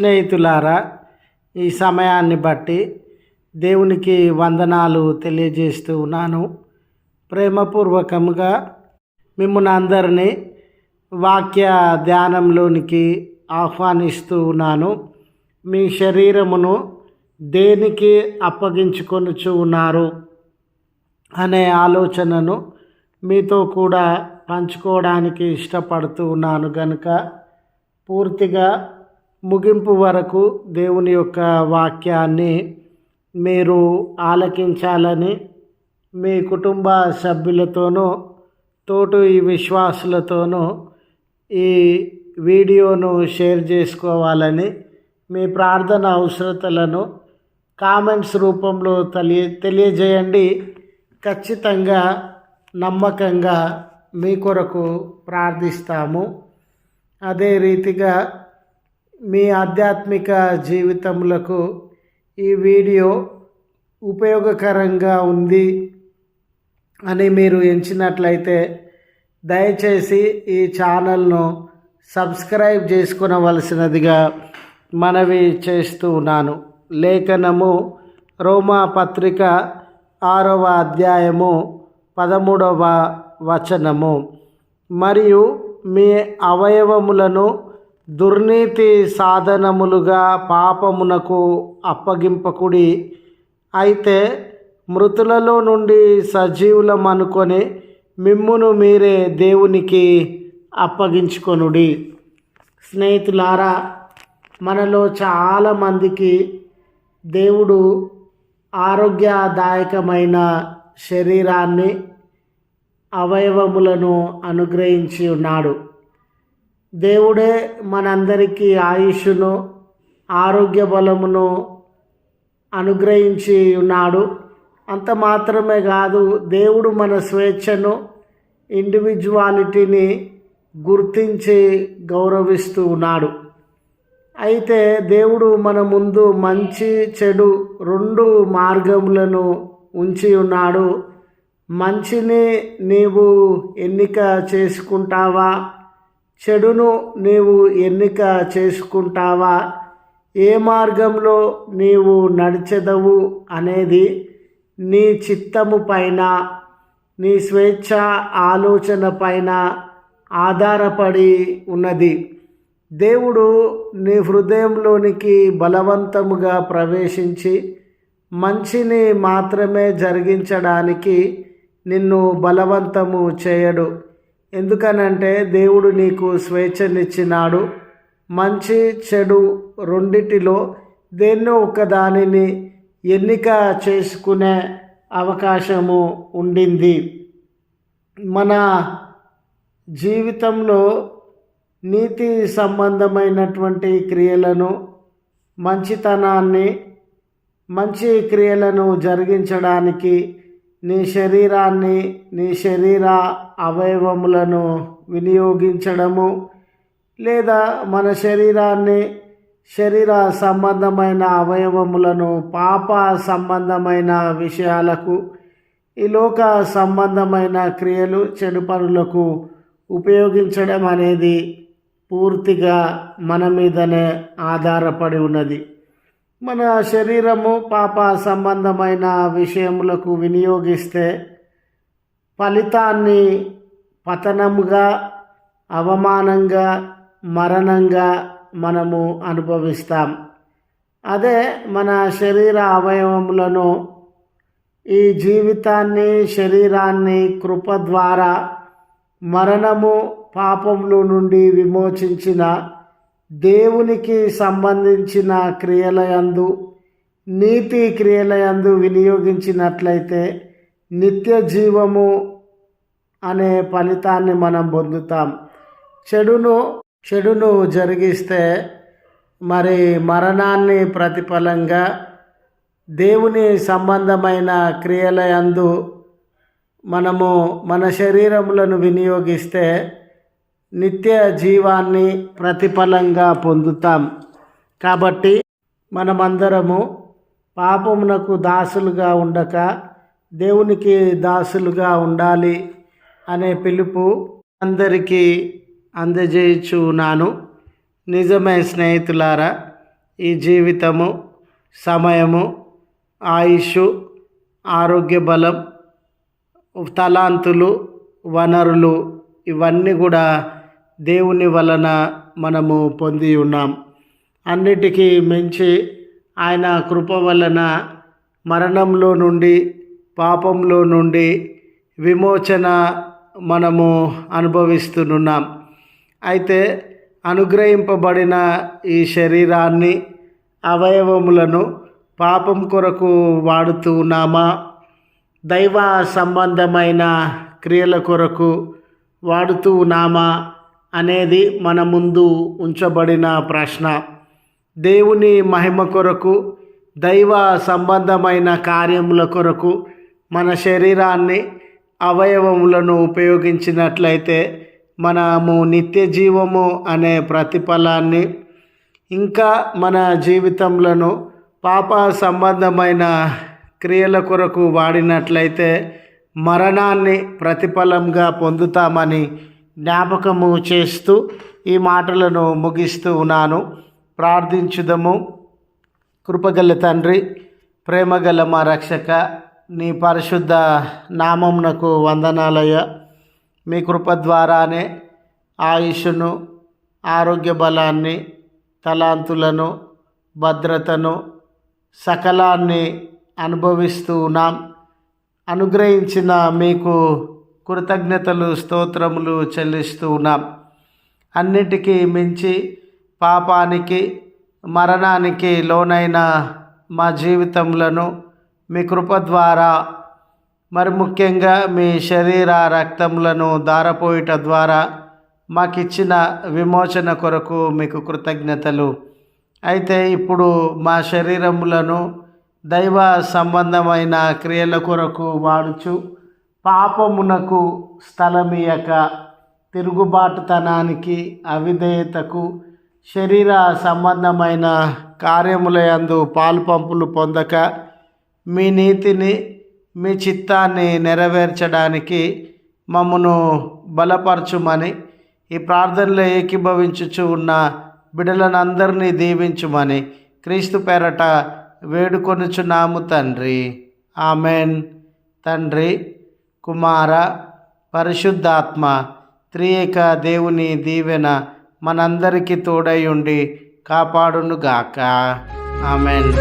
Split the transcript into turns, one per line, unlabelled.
స్నేహితులారా ఈ సమయాన్ని బట్టి దేవునికి వందనాలు తెలియజేస్తూ ఉన్నాను. ప్రేమపూర్వకంగా మిమ్మల్ని అందరినీ వాక్య ధ్యానంలోనికి ఆహ్వానిస్తూ ఉన్నాను. మీ శరీరమును దేనికి అప్పగించుకొనుచు ఉన్నారు అనే ఆలోచనను మీతో కూడా పంచుకోవడానికి ఇష్టపడుతూ ఉన్నాను కనుక పూర్తిగా ముగింపు వరకు దేవుని యొక్క వాక్యాన్ని మీరు ఆలకించాలని మీ కుటుంబ సభ్యులతోనూ తోటు ఈ విశ్వాసులతోనూ ఈ వీడియోను షేర్ చేసుకోవాలని మీ ప్రార్థన అవసరతలను కామెంట్స్ రూపంలో తెలియ తెలియజేయండి. ఖచ్చితంగా నమ్మకంగా మీ కొరకు ప్రార్థిస్తాము. అదే రీతిగా మీ ఆధ్యాత్మిక జీవితములకు ఈ వీడియో ఉపయోగకరంగా ఉంది అని మీరు ఎంచినట్లయితే దయచేసి ఈ ఛానల్ను సబ్స్క్రైబ్ చేసుకునవలసినదిగా మనవి చేస్తూ ఉన్నాను. లేఖనము రోమా పత్రిక ఆరవ అధ్యాయము పదమూడవ వచనము. మరియు మీ అవయవములను దుర్నీతి సాధనములుగా పాపమునకు అప్పగింపకుడి. అయితే మృతులలో నుండి సజీవులమనుకొని మిమ్మును మీరే దేవునికి అప్పగించుకొనుడి. స్నేహితులారా మనలో చాలామందికి దేవుడు ఆరోగ్యదాయకమైన శరీరాన్ని అవయవములను అనుగ్రహించి ఉన్నాడు. దేవుడే మనందరికీ ఆయుష్ను ఆరోగ్య బలమును అనుగ్రహించి ఉన్నాడు. అంత మాత్రమే కాదు దేవుడు మన స్వేచ్ఛను ఇండివిజువాలిటీని గుర్తించి గౌరవిస్తూ ఉన్నాడు. అయితే దేవుడు మన ముందు మంచి చెడు రెండు మార్గములను ఉంచి ఉన్నాడు. మంచిని నీవు ఎన్నిక చేసుకుంటావా? చెడును నీవు ఎన్నిక చేసుకుంటావా? ఏ మార్గంలో నీవు నడిచెదవు అనేది నీ చిత్తము పైన నీ స్వేచ్ఛ ఆలోచన పైన ఆధారపడి ఉన్నది. దేవుడు నీ హృదయంలోనికి బలవంతముగా ప్రవేశించి మంచిని మాత్రమే జరిగించడానికి నిన్ను బలవంతము చేయడు. ఎందుకనంటే దేవుడు నీకు స్వేచ్ఛనిచ్చినాడు. మంచి చెడు రెండిటిలో దేన్నో ఒకదానిని ఎన్నిక చేసుకునే అవకాశము ఉండింది. మన జీవితంలో నీతి సంబంధమైనటువంటి క్రియలను మంచితనాన్ని మంచి క్రియలను జరిగించడానికి నీ శరీరాన్ని నీ శరీర అవయవములను వినియోగించడము లేదా మన శరీరాన్ని శరీర సంబంధమైన అవయవములను పాప సంబంధమైన విషయాలకు ఈ లోక సంబంధమైన క్రియలు చెడు పనులకు ఉపయోగించడం అనేది పూర్తిగా మన మీదనే ఆధారపడి ఉన్నది. మన శరీరము పాప సంబంధమైన విషయములకు వినియోగిస్తే ఫలితాన్ని పతనముగా అవమానంగా మరణంగా మనము అనుభవిస్తాం. అదే మన శరీర అవయవములను ఈ జీవితాన్ని శరీరాన్ని కృప ద్వారా మరణము పాపముల నుండి విమోచించిన దేవునికి సంబంధించిన క్రియలయందు నీతి క్రియలయందు వినియోగించినట్లయితే నిత్య జీవము అనే ఫలితాన్ని మనం పొందుతాం. చెడును చెడును జరిగిస్తే మరి మరణాన్ని ప్రతిఫలంగా దేవుని సంబంధమైన క్రియలయందు మనము మన శరీరములను వినియోగిస్తే నిత్య జీవాన్ని ప్రతిఫలంగా పొందుతాం. కాబట్టి మనమందరము పాపమునకు దాసులుగా ఉండక దేవునికి దాసులుగా ఉండాలి అనే పిలుపు అందరికీ అందజేయుచున్నాను. నిజమే స్నేహితులారా ఈ జీవితము సమయము ఆయుష్ ఆరోగ్య బలం తలాంతులు వనరులు ఇవన్నీ కూడా దేవుని వలన మనము పొంది ఉన్నాం. అన్నిటికీ మించి ఆయన కృప వలన మరణంలో నుండి పాపంలో నుండి విమోచన మనము అనుభవిస్తున్నాం. అయితే అనుగ్రహింపబడిన ఈ శరీరాన్ని అవయవములను పాపం కొరకు వాడుతూ ఉన్నామా? దైవ సంబంధమైన క్రియల కొరకు వాడుతూ ఉన్నామా? అనేది మన ముందు ఉంచబడిన ప్రశ్న. దేవుని మహిమ కొరకు దైవ సంబంధమైన కార్యముల కొరకు మన శరీరాన్ని అవయవములను ఉపయోగించినట్లయితే మనము నిత్య జీవము అనే ప్రతిఫలాన్ని ఇంకా మన జీవితంలో పాప సంబంధమైన క్రియల కొరకు వాడినట్లయితే మరణాన్ని ప్రతిఫలంగా పొందుతామని జ్ఞాపకము చేస్తూ ఈ మాటలను ముగిస్తూ ఉన్నాను. ప్రార్థించుదము. కృపగల తండ్రి ప్రేమగల మా రక్షక నీ పరిశుద్ధ నామంనకు వందనాలయ మీ కృప ద్వారానే ఆయుష్ను ఆరోగ్య బలాన్ని తలాంతులను భద్రతను సకలాన్ని అనుభవిస్తూ ఉన్నాం. అనుగ్రహించిన మీకు కృతజ్ఞతలు స్తోత్రములు చెల్లిస్తూ ఉన్నాం. అన్నిటికీ మించి పాపానికి మరణానికి లోనైన మా జీవితములను మీ కృప ద్వారా మరి ముఖ్యంగా మీ శరీర రక్తములను దారపోయిట ద్వారా మాకిచ్చిన విమోచన కొరకు మీకు కృతజ్ఞతలు. అయితే ఇప్పుడు మా శరీరములను దైవ సంబంధమైన క్రియల కొరకు వాడుచు పాపమునకు స్థలమియక తిరుగుబాటుతనానికి అవిధేయతకు శరీర సంబంధమైన కార్యములయందు పాలు పంపులు పొందక మీ నీతిని మీ చిత్తాన్ని నెరవేర్చడానికి మమ్మను బలపరచుమని ఈ ప్రార్థనలో ఏకీభవించుచు ఉన్న బిడలనందరినీ దీవించుమని క్రీస్తు పేరట వేడుకొనుచున్నాము తండ్రి. ఆమెన్. తండ్రి కుమార పరిశుద్ధాత్మ త్రియేక దేవుని దీవెన మనందరికీ తోడై ఉండి కాపాడునుగాక. ఆమెన్.